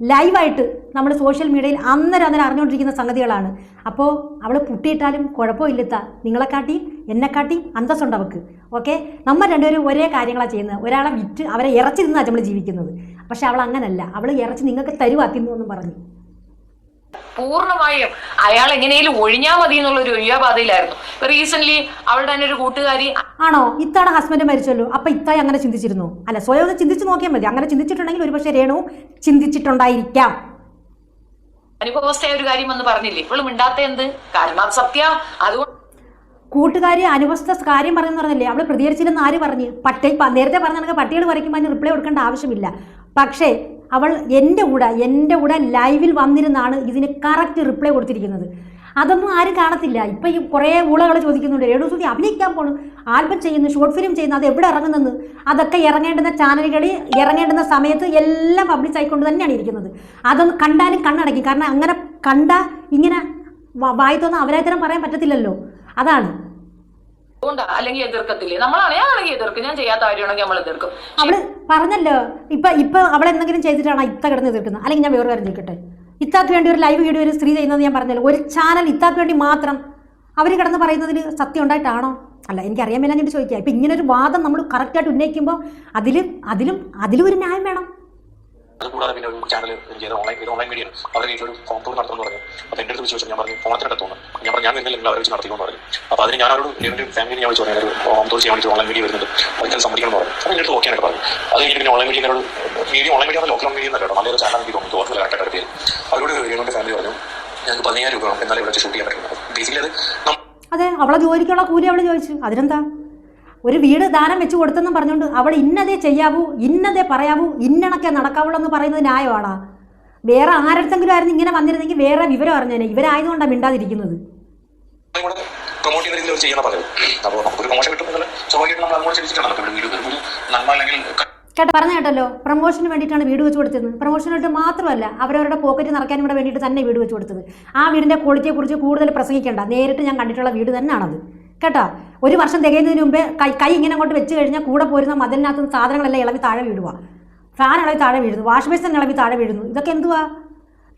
ലൈവായിട്ട് നമ്മൾ സോഷ്യൽ മീഡിയയിൽ അന്നേരം അന്നേരം അറിഞ്ഞുകൊണ്ടിരിക്കുന്ന സംഗതികളാണ്. അപ്പോൾ അവൾ പുട്ടിയിട്ടാലും കുഴപ്പമില്ലത്ത നിങ്ങളെക്കാട്ടി എന്നെക്കാട്ടി അന്തസ്സുണ്ട് അവൾക്ക് ഓക്കെ? നമ്മൾ രണ്ടുപേരും ഒരേ കാര്യങ്ങളാണ് ചെയ്യുന്നത്. ഒരാളെ വിറ്റ് അവരെ ഇറച്ചി നിന്നാണ് നമ്മൾ ജീവിക്കുന്നത്. പക്ഷെ അവൾ അങ്ങനല്ല. അവൾ ഇറച്ചി നിങ്ങൾക്ക് തരുവാ തിന്നു എന്നും പറഞ്ഞു. പൂർണമായും അയാൾ എങ്ങനെയും ഒഴിഞ്ഞാ മതി എന്നുള്ള ഒരു ഒഴിയാബാധയിലായിരുന്നു റീസെന്റ് അവളുടെ തന്നെ ഒരു കൂട്ടുകാരി ആണോ? ഇത്തവണ ഹസ്ബൻഡ് മരിച്ചല്ലോ. അപ്പൊ ഇത്തായി അങ്ങനെ ചിന്തിച്ചിരുന്നു. അല്ല സ്വയം ഒന്ന് ചിന്തിച്ച് നോക്കിയാൽ മതി. അങ്ങനെ ചിന്തിച്ചിട്ടുണ്ടെങ്കിൽ ഒരുപക്ഷെ രേണു ചിന്തിച്ചിട്ടുണ്ടായിരിക്കാം. അനുഭവസ്ഥയ ഒരു കാര്യം എന്ന് പറഞ്ഞില്ലേ? ഇവൾ മിണ്ടാത്ത എന്ത്? കാരണം സത്യ. അതുകൊണ്ട് കൂട്ടുകാരി അനുവസ്ഥ കാര്യം പറഞ്ഞെന്ന് പറഞ്ഞില്ലേ? അവൾ പ്രതികരിച്ചില്ലെന്ന് ആര് പറഞ്ഞ്? പട്ടി നേരത്തെ പറഞ്ഞ കണക്ക് പട്ടികൾ വരയ്ക്കുമ്പോൾ അതിന് റിപ്ലൈ കൊടുക്കേണ്ട ആവശ്യമില്ല. പക്ഷേ അവൾ എന്റെ കൂടെ എന്റെ കൂടെ ലൈവിൽ വന്നിരുന്നാണ് ഇതിന് കറക്റ്റ് റിപ്ലൈ കൊടുത്തിരിക്കുന്നത്. അതൊന്നും ആരും കാണത്തില്ല. ഇപ്പം ഈ കുറേ ഊളകൾ ചോദിക്കുന്നുണ്ട്. രേണു സുധി അഭിനയിക്കാൻ പോണു. ആൽബം ചെയ്യുന്നു ഷോർട്ട് ഫിലിം ചെയ്യുന്നു അത് എവിടെ ഇറങ്ങുന്നെന്ന്. അതൊക്കെ ഇറങ്ങേണ്ടുന്ന ചാനലുകളിൽ ഇറങ്ങേണ്ടുന്ന സമയത്ത് എല്ലാം പബ്ലിഷ് ആയിക്കൊണ്ട് തന്നെയാണ് ഇരിക്കുന്നത്. അതൊന്ന് കണ്ടാലും കണ്ണടക്കി കാരണം അങ്ങനെ കണ്ട ഇങ്ങനെ വായി തോന്നുന്ന അവരായിത്തരം പറയാൻ പറ്റത്തില്ലല്ലോ. അതാണ്. അല്ലെങ്കിൽ എതിർക്കത്തില്ലേ? നമ്മളാണ് ഞാനാണെങ്കിൽ എതിർക്കും ഞാൻ ചെയ്യാത്ത കാര്യമാണെങ്കിൽ നമ്മൾ എതിർക്കും. അവൾ പറഞ്ഞല്ലോ ഇപ്പൊ ഇപ്പൊ അവൾ എന്തെങ്കിലും ചെയ്തിട്ടാണ് ഇത്ത കിടന്ന് എതിർക്കുന്നത്? അല്ലെങ്കിൽ ഞാൻ വേറെ കാര്യം ഇത്താക്ക് വേണ്ടി ഒരു ലൈവ് വീഡിയോ ഒരു സ്ത്രീ ചെയ്യുന്നത് ഞാൻ പറഞ്ഞല്ലോ. ഒരു ചാനൽ ഇത്താക്ക് വേണ്ടി മാത്രം അവർ കിടന്ന് പറയുന്നതിൽ സത്യം ഉണ്ടായിട്ടാണോ? അല്ല എനിക്ക് അറിയാൻ മേലാൻ ഞാൻ ചോദിക്കുക ഇപ്പൊ ഇങ്ങനെ ഒരു വാദം നമ്മൾ കറക്റ്റായിട്ട് ഉന്നയിക്കുമ്പോൾ അതിൽ അതിലും അതിലും ഒരു ന്യായം വേണം. അതുകൂടാതെ പിന്നെ ഒരു ചാനൽ ചെയ്ത ഓൺലൈൻ ഇത് ഓൺലൈൻ മീഡിയ അവരുടെ വീട്ടിലൊരു ഫോം ടൂർ നടത്തുന്നു പറഞ്ഞു. അപ്പോൾ എന്റെ അടുത്ത് വിളിച്ചു ഞാൻ പറഞ്ഞു ഫോണത്തിനടുത്ത് തോന്നുന്നു ഞാൻ പറഞ്ഞു ഞാൻ നിന്നില്ലെങ്കിൽ അവരെ വെച്ച് നടത്തിക്കുന്നു പറഞ്ഞു. അപ്പോൾ അതിന് ഞാൻ എന്റെ ഫാമിലി ഞാൻ വിളിച്ചു പറഞ്ഞു ഒരു ഹോം ടൂർ ചെയ്യാൻ വേണ്ടി ഓൺലൈൻ മീഡിയ വരുന്നുണ്ട്. അതിന് സമ്മതിക്കണം പറഞ്ഞു. അപ്പോൾ എന്റെ അടുത്ത് ഓക്കെ എന്നൊക്കെ പറഞ്ഞു. അത് കഴിഞ്ഞ് പിന്നെ online media media online media local media എന്നല്ല കേട്ടോ. നല്ലൊരു ചാനൽ എനിക്ക് തോന്നുന്നു. ഓർമ്മ കറക്റ്റായിട്ട് പേര്. അവരോട് രേണുവിന്റെ ഫാമിലി പറഞ്ഞു ഞങ്ങൾക്ക് പതിനായിരം രൂപ എന്നാലേ ഇവിടെ ഷൂട്ട് ചെയ്യാൻ പറ്റുന്നത് ബേസിക്കലി അത് അതെ അവളെ ജോലിക്കുള്ള കൂലി അവൾ ചോദിച്ചു. അതിനെന്താ? ഒരു വീട് ദാനം വെച്ച് കൊടുത്തെന്നും പറഞ്ഞുകൊണ്ട് അവൾ ഇന്നതേ ചെയ്യാവൂ ഇന്നതേ പറയാവൂ ഇന്നണക്കെ നടക്കാവുള്ളൂ എന്ന് പറയുന്നത് ന്യായമാണ്. വേറെ ആരടുത്തെങ്കിലും ആയിരുന്നു ഇങ്ങനെ വന്നിരുന്നെങ്കിൽ വേറെ വിവരം അറിഞ്ഞേനെ. ഇവരായതുകൊണ്ടാണ് മിണ്ടാതിരിക്കുന്നത്. പ്രൊമോട്ട് പറഞ്ഞത്. അപ്പോൾ നമുക്കൊരു പ്രൊമോഷൻ കിട്ടുമ്പോൾ സ്വാഭാവികമായിട്ടും നമ്മൾ അങ്ങോട്ട് വീട് ഒരു നന്മ അല്ലെങ്കിൽ കേട്ടോ പറഞ്ഞ കേട്ടല്ലോ. പ്രൊമോഷന് വേണ്ടിയിട്ടാണ് വീട് വെച്ച് കൊടുത്തത്. പ്രൊമോഷനായിട്ട് മാത്രമല്ല അവരവരുടെ പോക്കറ്റ് നിറയ്ക്കാൻ ഇവിടെ വേണ്ടിയിട്ട് തന്നെ വീട് വെച്ച് കൊടുത്തത്. ആ വീടിന്റെ ക്വാളിറ്റിയെ കുറിച്ച് കൂടുതൽ പ്രസംഗിക്കേണ്ട. നേരിട്ട് ഞാൻ കണ്ടിട്ടുള്ള വീട് തന്നെയാണത്. കേട്ടോ? ഒരു വർഷം തികയുന്നതിന് മുമ്പേ കൈ കൈ ഇങ്ങനെ അങ്ങോട്ട് വെച്ച് കഴിഞ്ഞാൽ കൂടെ പോരുന്ന മതിലിനകത്ത് സാധനങ്ങളെല്ലാം ഇളവി താഴെ വീഴുക ഫാൻ ഇളവി താഴെ വീഴുന്നു. വാഷ് ബേസിൻ ഇളവി താഴെ വീഴുന്നു. ഇതൊക്കെ എന്തുവാ?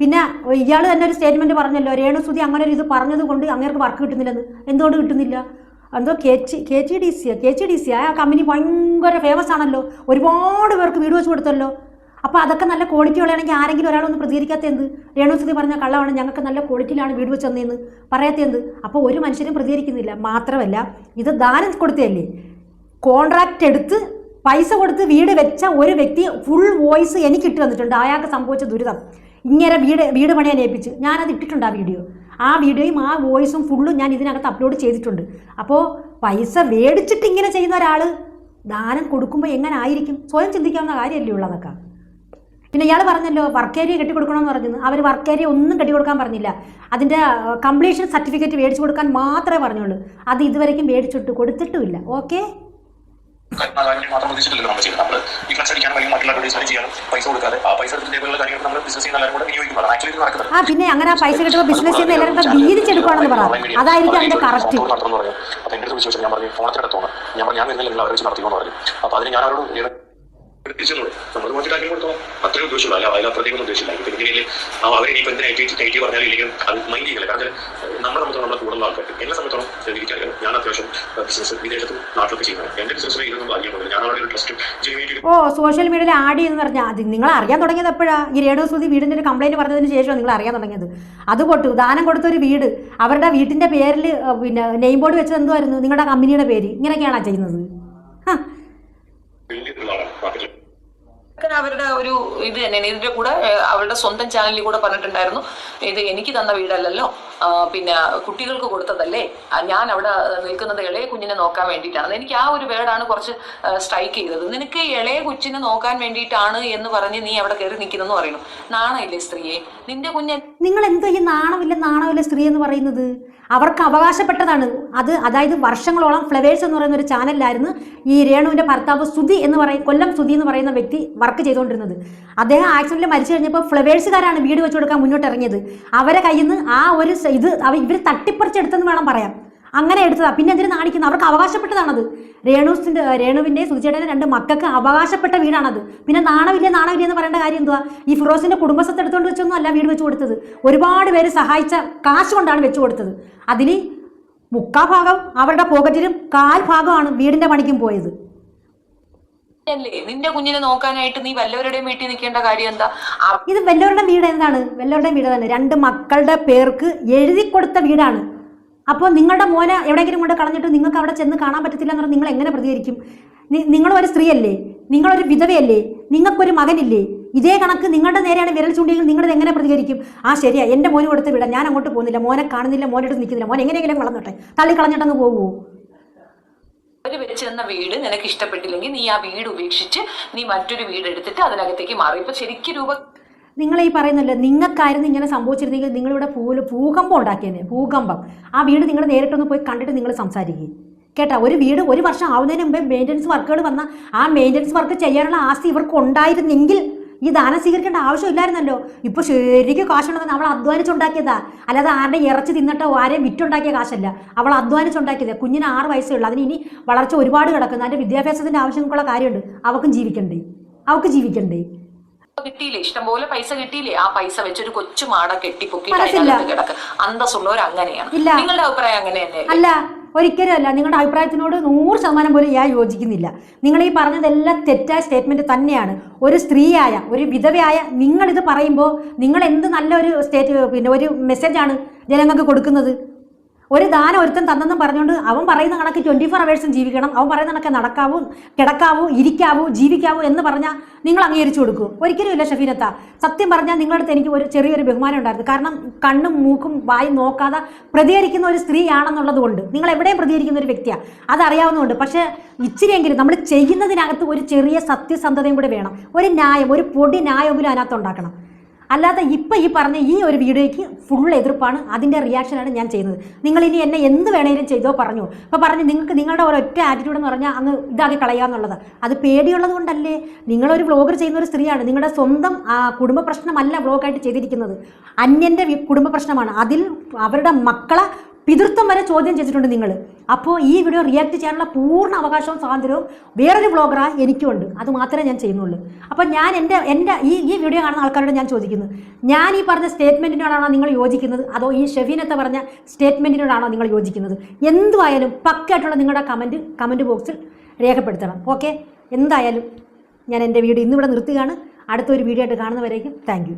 പിന്നെ ഇയാൾ തന്നെ ഒരു സ്റ്റേറ്റ്മെന്റ് പറഞ്ഞല്ലോ രേണുസുതി അങ്ങനെ ഒരു ഇത് പറഞ്ഞത് കൊണ്ട് അങ്ങേർക്ക് വർക്ക് കിട്ടുന്നില്ലെന്ന്. എന്തുകൊണ്ട് കിട്ടുന്നില്ല? എന്തോ കെ ചി K G D C K G D C ആ. കമ്പനി ഭയങ്കര ഫേമസ് ആണല്ലോ. ഒരുപാട് പേർക്ക് വീട് വെച്ച് കൊടുത്തല്ലോ. അപ്പോൾ അതൊക്കെ നല്ല ക്വാളിറ്റി ഉള്ളതാണെങ്കിൽ ആരെങ്കിലും ഒരാളൊന്ന് പ്രതികരിക്കാത്ത എന്ത്? രേണുസുതി പറഞ്ഞ കള്ളമാണ് ഞങ്ങൾക്ക് നല്ല ക്വാളിറ്റിയിലാണ് വീട് വെച്ച് തന്നതെന്ന് പറയാത്ത എന്ത്? അപ്പോൾ ഒരു മനുഷ്യരും പ്രതികരിക്കുന്നില്ല. മാത്രമല്ല ഇത് ദാനം കൊടുത്തതല്ലേ? കോൺട്രാക്റ്റ് എടുത്ത് പൈസ കൊടുത്ത് വീട് വെച്ച ഒരു വ്യക്തി ഫുൾ വോയിസ് എനിക്ക് ഇട്ട് തന്നിട്ടുണ്ട്. അയാൾക്ക് സംഭവിച്ച ദുരിതം. ഇങ്ങനെ വീട് വീട് പണിയാൻ ഏൽപ്പിച്ച്. ഞാനത് ഇട്ടിട്ടുണ്ട് ആ വീഡിയോ ആ വീഡിയോയും ആ വോയിസും ഫുള്ളും ഞാൻ ഇതിനകത്ത് അപ്ലോഡ് ചെയ്തിട്ടുണ്ട്. അപ്പോൾ പൈസ മേടിച്ചിട്ട് ഇങ്ങനെ ചെയ്യുന്ന ഒരാൾ ദാനം കൊടുക്കുമ്പോൾ എങ്ങനെ ആയിരിക്കും? സ്വയം ചിന്തിക്കാവുന്ന കാര്യമല്ലേ ഉള്ളതൊക്കെ പിന്നെ ഇയാൾ പറഞ്ഞല്ലോ വർക്ക് ഏരിയ കെട്ടിക്കൊടുക്കണമെന്ന് പറഞ്ഞു അവർ വർക്ക് ഏരിയ ഒന്നും കെട്ടിക്കൊടുക്കാൻ പറഞ്ഞില്ല. അതിന്റെ കംപ്ലീഷൻ സർട്ടിഫിക്കറ്റ് മേടിച്ചു കൊടുക്കാൻ മാത്രമേ പറഞ്ഞുള്ളൂ. അത് ഇതുവരെയ്ക്കും മേടിച്ചിട്ട് കൊടുത്തിട്ടുമില്ല. ഓക്കെ കാര്യങ്ങൾ മാത്രം ഉദ്ദേശിച്ചില്ലല്ലോ നമ്മൾ ചെയ്യുന്നത്. നമ്മൾ ഈ ഫ്ലക്സ് അടിക്കാനും അല്ലെങ്കിൽ മറ്റുള്ള അഡ്വർടൈസ്മെന്റ് ചെയ്യാനും പൈസ കൊടുക്കാതെ ആ പൈസ എടുത്തിട്ട് ഇതേപോലുള്ള കാര്യങ്ങൾ നമ്മൾ ബിസിനസ് ചെയ്യുന്ന എല്ലാവരും കൂടെ വിനിയോഗിക്കുന്നതാണ് ആക്ച്വലി ഇത് നടക്കുന്നത് ആ പിന്നെ അങ്ങനെ പൈസ കിട്ടുമ്പോൾ ബിസിനസ് ചെയ്യുന്ന എല്ലാവരും കൂടെ വീതിച്ചെടുക്കുകയാണെന്ന് പറ. അതായിരിക്കും അതിന്റെ കറക്റ്റ് പറഞ്ഞു അപ്പൊ എന്റെ അടുത്ത് ഞാൻ പറഞ്ഞു ഫോണത്തിനടുത്തോണം ഞാൻ പറഞ്ഞു ഞാൻ വരുന്നില്ല നിങ്ങൾ അവരെ വെച്ച് നടത്തിക്കോന്ന് പറഞ്ഞു. അപ്പൊ അതിന് ഞാൻ അവരോട് നമ്മൾ ഇല്ലെങ്കിൽ അത് കാരണം എന്നെ ഞാൻ ബിസിനസ് ബിസിനസ് ഞാൻ അവിടെ ഒരു ട്രസ്റ്റ് ഓ സോഷ്യൽ മീഡിയയിൽ ആഡ് ചെയ്യുന്ന പറഞ്ഞാൽ അത് നിങ്ങൾ അറിയാൻ തുടങ്ങിയത് എപ്പോഴാണ് ഈ റേഡിയോ സുതി വീടിന്റെ ഒരു കംപ്ലൈന്റ് പറഞ്ഞതിന് ശേഷം നിങ്ങൾ അറിയാൻ തുടങ്ങിയത്. അത് പൊട്ടു. ദാനം കൊടുത്തൊരു വീട്. അവരുടെ വീട്ടിന്റെ പേരിൽ പിന്നെ നെയിം ബോർഡ് വെച്ചത് എന്തുമായിരുന്നു നിങ്ങളുടെ കമ്പനിയുടെ പേര്. ഇങ്ങനെയൊക്കെയാണ് ചെയ്യുന്നത്. ഒക്കെ അവരുടെ ഒരു ഇത് തന്നെയാണ്. ഇതിന്റെ കൂടെ അവരുടെ സ്വന്തം ചാനലിൽ കൂടെ പറഞ്ഞിട്ടുണ്ടായിരുന്നു. ഇത് എനിക്ക് തന്ന വീടല്ലല്ലോ. പിന്നെ കുട്ടികൾക്ക് കൊടുത്തതല്ലേ? ഞാൻ അവിടെ നിൽക്കുന്നത് ഇളയ കുഞ്ഞിനെ നോക്കാൻ വേണ്ടിയിട്ടാണ്. എനിക്ക് ആ ഒരു വേർഡാണ് കുറച്ച് സ്ട്രൈക്ക് ചെയ്തത്. നിനക്ക് ഇളയ കുഞ്ഞിനെ നോക്കാൻ വേണ്ടിയിട്ടാണ് എന്ന് പറഞ്ഞ് നീ അവിടെ കയറി നിൽക്കുന്നെന്ന് പറയുന്നു. നാണയില്ലേ സ്ത്രീയെ? നിന്റെ കുഞ്ഞ് നിങ്ങൾ എന്തോ ഈ നാണമില്ല നാണമില്ല സ്ത്രീ എന്ന് പറയുന്നത്? അവർക്ക് അവകാശപ്പെട്ടതാണ്. അത് അതായത് വർഷങ്ങളോളം ഫ്ലവേഴ്സ് എന്ന് പറയുന്ന ഒരു ചാനലിലായിരുന്നു ഈ രേണുവിന്റെ ഭർത്താവ് സുധി എന്ന് പറയും കൊല്ലം സുധി എന്ന് പറയുന്ന വ്യക്തി വർക്ക് ചെയ്തുകൊണ്ടിരുന്നത്. അദ്ദേഹം ആക്സിഡന്റിൽ മരിച്ചു കഴിഞ്ഞപ്പോൾ ഫ്ലവേഴ്സുകാരാണ് വീട് വെച്ചു കൊടുക്കാൻ മുന്നോട്ട് ഇറങ്ങിയത്. അവരെ കയ്യിൽ നിന്ന് ആ ഒരു ഇത് ഇവർ തട്ടിപ്പറിച്ചെടുത്തെന്ന് വേണം പറയാം അങ്ങനെ എടുത്തതാ. പിന്നെ എന്തിനു നാണിക്കുന്നത് അവർക്ക് അവകാശപ്പെട്ടതാണത്. രേണുസിന്റെ രേണുവിന്റെ സുചേട്ടന്റെ രണ്ട് മക്കൾക്ക് അവകാശപ്പെട്ട വീടാണത്. പിന്നെ നാണമില്ല നാണമില്ല എന്ന് പറയേണ്ട കാര്യം എന്തുവാ? ഈ ഫിറോസിന്റെ കുടുംബസ്ഥത്ത് എടുത്തുകൊണ്ട് വെച്ചൊന്നും അല്ല വീട് വെച്ചു കൊടുത്തത്. ഒരുപാട് പേര് സഹായിച്ച കാശ് കൊണ്ടാണ് വെച്ചു കൊടുത്തത്. അതിൽ മുക്കാ ഭാഗം അവരുടെ പോക്കറ്റിലും കാൽ ഭാഗമാണ് വീടിന്റെ പണിക്കും പോയത്. അല്ലേ? നിന്റെ കുഞ്ഞിനെ നോക്കാനായിട്ട് നീ വല്ലവരുടെയും വീട്ടിൽ നിൽക്കേണ്ട കാര്യം എന്താ? ഇത് വല്ലവരുടെ വീട് എന്താണ്? വല്ലവരുടെ വീട് തന്നെ. രണ്ട് മക്കളുടെ പേർക്ക് എഴുതി കൊടുത്ത വീടാണ്. അപ്പോൾ നിങ്ങളുടെ മോനെ എവിടെയെങ്കിലും കൊണ്ട് കളഞ്ഞിട്ട് നിങ്ങൾക്ക് അവിടെ ചെന്ന് കാണാൻ പറ്റത്തില്ല എന്ന് പറഞ്ഞാൽ നിങ്ങൾ എങ്ങനെ പ്രതികരിക്കും? നിങ്ങളൊരു സ്ത്രീയല്ലേ? നിങ്ങളൊരു വിധവയല്ലേ? നിങ്ങൾക്കൊരു മകനില്ലേ? ഇതേ കണക്ക് നിങ്ങളുടെ നേരെയാണ് വിരൽ ചൂണ്ടിയെങ്കിൽ നിങ്ങളത് എങ്ങനെ പ്രതികരിക്കും? ആ ശരിയാ. എന്റെ മോന് കൊടുത്ത് വിടാം. ഞാൻ അങ്ങോട്ട് പോകുന്നില്ല. മോനെ കാണുന്നില്ല. മോനെ അടുത്ത് നിൽക്കുന്നില്ല. മോൻ എങ്ങനെയെങ്കിലും കളഞ്ഞോട്ടെ തള്ളി കളഞ്ഞിട്ടങ്ങ് പോകുമോ വെച്ച് തന്ന വീട് നിനക്ക് ഇഷ്ടപ്പെട്ടില്ലെങ്കിൽ നീ ആ വീട് ഉപേക്ഷിച്ച് നീ മറ്റൊരു വീട് എടുത്തിട്ട് അതിനകത്തേക്ക് മാറി. ഇപ്പൊ ശരിക്കും രൂപ നിങ്ങൾ ഈ പറയുന്നല്ലോ നിങ്ങൾക്കായിരുന്നു ഇങ്ങനെ സംഭവിച്ചിരുന്നെങ്കിൽ നിങ്ങളിവിടെ പൂൽ ഭൂകമ്പം ഉണ്ടാക്കിയേനെ ഭൂകമ്പം. ആ വീട് നിങ്ങൾ നേരിട്ടൊന്ന് പോയി കണ്ടിട്ട് നിങ്ങൾ സംസാരിക്കുക കേട്ടോ ഒരു വീട് ഒരു വർഷം ആവുന്നതിന് മുമ്പേ മെയിന്റനൻസ് വർക്കുകൾ വന്ന ആ മെയിന്റനൻസ് വർക്ക് ചെയ്യാനുള്ള ആസ്തി ഇവർക്ക് ഉണ്ടായിരുന്നെങ്കിൽ ഈ ദാനം സ്വീകരിക്കേണ്ട ആവശ്യമില്ലായിരുന്നല്ലോ. ഇപ്പോൾ ശരിക്കും കാശുണ്ടെന്ന് അവൾ അധ്വാനിച്ചുണ്ടാക്കിയതാ. അല്ലാതെ ആരുടെ ഇറച്ചി തിന്നിട്ടോ ആരെയും വിറ്റുണ്ടാക്കിയ കാശല്ല. അവൾ അധ്വാനിച്ചുണ്ടാക്കിയതാ. കുഞ്ഞിന് ആറ് വയസ്സേ ഉള്ളൂ അതിന് ഇനി വളർച്ച ഒരുപാട് കിടക്കുന്നു. അതിന്റെ വിദ്യാഭ്യാസത്തിന്റെ ആവശ്യങ്ങൾക്കുള്ള കാര്യമുണ്ട്. അവൾക്കും ജീവിക്കണ്ടേ? അവൾക്ക് ജീവിക്കണ്ടേ? കിട്ടിയില്ലേ? ഇഷ്ടംപോലെ പൈസ കിട്ടിയില്ലേ? ആ പൈസ വെച്ചൊരു കൊച്ചു മാട കെട്ടിപ്പൊക്കി. അതിനകത്ത് കിടക്ക്. അന്തസ്സുള്ളവർ അങ്ങനെയാണ്. നിങ്ങളുടെ അഭിപ്രായം അങ്ങനെ തന്നെ അല്ല ഒരിക്കലും അല്ല. നിങ്ങളുടെ അഭിപ്രായത്തിനോട് നൂറ് ശതമാനം പോലും ഞാൻ യോജിക്കുന്നില്ല. നിങ്ങൾ ഈ പറഞ്ഞതെല്ലാം തെറ്റായ സ്റ്റേറ്റ്മെന്റ് തന്നെയാണ്. ഒരു സ്ത്രീയായ ഒരു വിധവയായ നിങ്ങളിത് പറയുമ്പോൾ നിങ്ങൾ എന്ത് നല്ലൊരു സ്റ്റേറ്റ് പിന്നെ ഒരു മെസ്സേജാണ് ജനങ്ങൾക്ക് കൊടുക്കുന്നത്? ഒരു ദാനം ഒരുത്തൻ തന്നെന്നും പറഞ്ഞുകൊണ്ട് അവൻ പറയുന്ന കണക്ക് ട്വന്റി ഫോർ അവേഴ്സും ജീവിക്കണം. അവൻ പറയുന്ന കണക്ക് നടക്കാവൂ കിടക്കാവൂ ഇരിക്കാവൂ ജീവിക്കാവൂ എന്ന് പറഞ്ഞാൽ നിങ്ങൾ അംഗീകരിച്ചു കൊടുക്കൂ. ഒരിക്കലും ഇല്ല ഷഫീനത്ത. സത്യം പറഞ്ഞാൽ നിങ്ങളടുത്ത് എനിക്ക് ഒരു ചെറിയൊരു ബഹുമാനം ഉണ്ടായിരുന്നു. കാരണം കണ്ണും മൂക്കും വായും നോക്കാതെ പ്രതികരിക്കുന്ന ഒരു സ്ത്രീയാണെന്നുള്ളത് കൊണ്ട് നിങ്ങൾ എവിടെയും പ്രതികരിക്കുന്ന ഒരു വ്യക്തിയാണ് അതറിയാവുന്നതുകൊണ്ട്. പക്ഷേ ഇച്ചിരിയെങ്കിലും നമ്മൾ ചെയ്യുന്നതിനകത്ത് ഒരു ചെറിയ സത്യസന്ധതയും കൂടെ വേണം. ഒരു ന്യായം ഒരു പൊടി ന്യായമെങ്കിലും അതിനകത്ത് ഉണ്ടാക്കണം. അല്ലാതെ ഇപ്പം ഈ പറഞ്ഞ ഈ ഒരു വീഡിയോയ്ക്ക് ഫുൾ എതിർപ്പാണ്. അതിന്റെ റിയാക്ഷനാണ് ഞാൻ ചെയ്യുന്നത്. നിങ്ങൾ ഇനി എന്നെ എന്ത് വേണേലും ചെയ്തോ പറഞ്ഞു. അപ്പോൾ പറഞ്ഞു നിങ്ങൾക്ക് നിങ്ങളുടെ ഒരൊറ്റ ആറ്റിറ്റ്യൂഡ് എന്ന് പറഞ്ഞാൽ അങ്ങ് ഇതാക്കി കളയുക എന്നുള്ളത്. അത് പേടിയുള്ളത് കൊണ്ടല്ലേ? നിങ്ങളൊരു വ്ളോഗർ ചെയ്യുന്ന ഒരു സ്ത്രീയാണ്. നിങ്ങളുടെ സ്വന്തം കുടുംബ പ്രശ്നമല്ല വ്ളോഗായിട്ട് ചെയ്തിരിക്കുന്നത്. അന്യന്റെ കുടുംബ പ്രശ്നമാണ്. അതിൽ അവരുടെ മക്കളെ പിതൃത്വം വരെ ചോദ്യം ചെയ്തിട്ടുണ്ട് നിങ്ങൾ അപ്പോൾ ഈ വീഡിയോ റിയാക്ട് ചെയ്യാനുള്ള പൂർണ അവകാശവും സ്വാതന്ത്ര്യവും വേറൊരു ബ്ലോഗറാണ് എനിക്കുണ്ട്. അത് മാത്രമേ ഞാൻ ചെയ്യുന്നുള്ളൂ. അപ്പോൾ ഞാൻ എന്റെ എന്റെ ഈ ഈ വീഡിയോ കാണുന്ന ആൾക്കാരോട് ഞാൻ ചോദിക്കുന്നു ഞാൻ ഈ പറഞ്ഞ സ്റ്റേറ്റ്മെന്റിനോടാണോ നിങ്ങൾ യോജിക്കുന്നത്? അതോ ഈ ഷെഫീനത്തെ പറഞ്ഞ സ്റ്റേറ്റ്മെന്റിനോടാണോ നിങ്ങൾ യോജിക്കുന്നത്? എന്തുമായാലും പക്കായിട്ടുള്ള നിങ്ങളുടെ കമന്റ് കമന്റ് ബോക്സിൽ രേഖപ്പെടുത്തണം. ഓക്കെ എന്തായാലും ഞാൻ എന്റെ വീഡിയോ ഇന്നിവിടെ നിർത്തുകയാണ്. അടുത്തൊരു വീഡിയോ ആയിട്ട് കാണുന്നവരേക്കും താങ്ക്